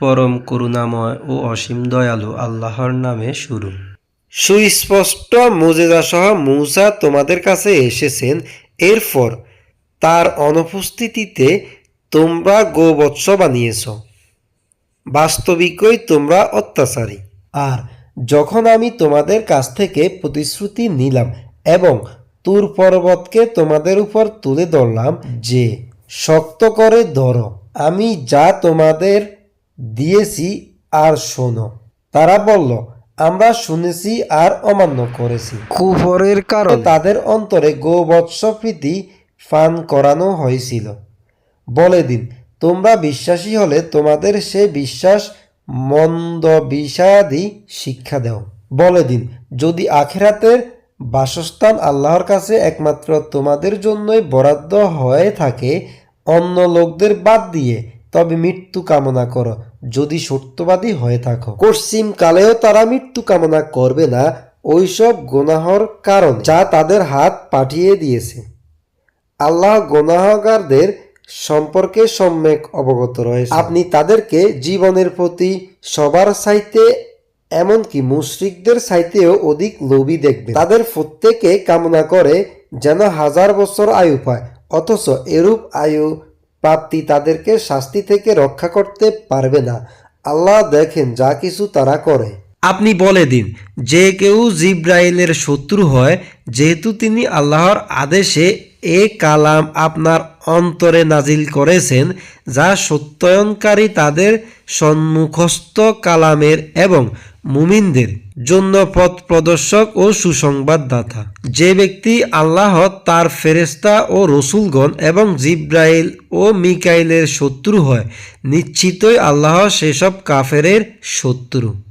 পরম করুণাময় ও অসীম দয়ালু আল্লাহর নামে শুরু। সুস্পষ্ট মোজেজা সহ মূসা তোমাদের কাছে এসেছেন। এরপর তার অনুপস্থিতিতে তোমরা গোবৎস বানিয়েছ। বাস্তবিকই তোমরা অত্যাচারী। আর যখন আমি তোমাদের কাছ থেকে প্রতিশ্রুতি নিলাম এবং তুর পর্বতকে তোমাদের উপর তুলে ধরলাম যে, শক্ত করে ধরো। আমি যা তোমাদের দিয়েছি আর শোনো। তারা বলল আমরা শুনেছি আর অমান্য করেছি। কুফরের কারণে তাদের অন্তরে গোবৎস প্রীতি ফান করানো হয়েছিল। বলে দিন তোমরা বিশ্বাসী হলে তোমাদের সে বিশ্বাস মন্দ বিষয়াদি শিক্ষা দেও। বলে দিন যদি আখেরাতের বাসস্থান আল্লাহর কাছে একমাত্র তোমাদের জন্যই বরাদ্দ হয়ে থাকে অন্য লোকদের বাদ দিয়ে তবে মৃত্যু কামনা করো। যদি সত্যবাদী হয়ে থাকো। পশ্চিম কালেও তারা মৃত্যু কামনা করবে না। ওইসব গুনাহর কারণ যা তাদের হাত পাঠিয়ে দিয়েছে। আল্লাহ গোনাহগারদের সম্পর্কে সম্যক অবগত রয়েছে। আপনি তাদেরকে জীবনের প্রতি সবার চাইতে, এমনকি মুশরিকদের চাইতেও অধিক লোভী দেখবেন। তাদের প্রত্যেকে কামনা করে যেন হাজার বছর আয়ু পায়, অথচ এরূপ আয়ু প্রাপ্তি তাদেরকে শাস্তি থেকে রক্ষা করতে পারবে না। আল্লাহ দেখেন, যা কিছু তারা করে। আপনি বলে দিন, যে কেউ জিব্রাইলের শত্রু হয়, যেহেতু তিনি আল্লাহর আদেশে এ কালাম আপনার অন্তরে নাজিল করেছেন, যা সত্যায়নকারী তাদের সম্মুখস্থ কালামের এবং মুমিনদের জন্য পথ প্রদর্শক ও সুসংবাদদাতা। যে ব্যক্তি আল্লাহ, তার ফেরেস্তা ও রসুলগণ এবং জিব্রাইল ও মিকাইলের শত্রু হয়, নিশ্চিতই আল্লাহ সেসব কাফেরের শত্রু।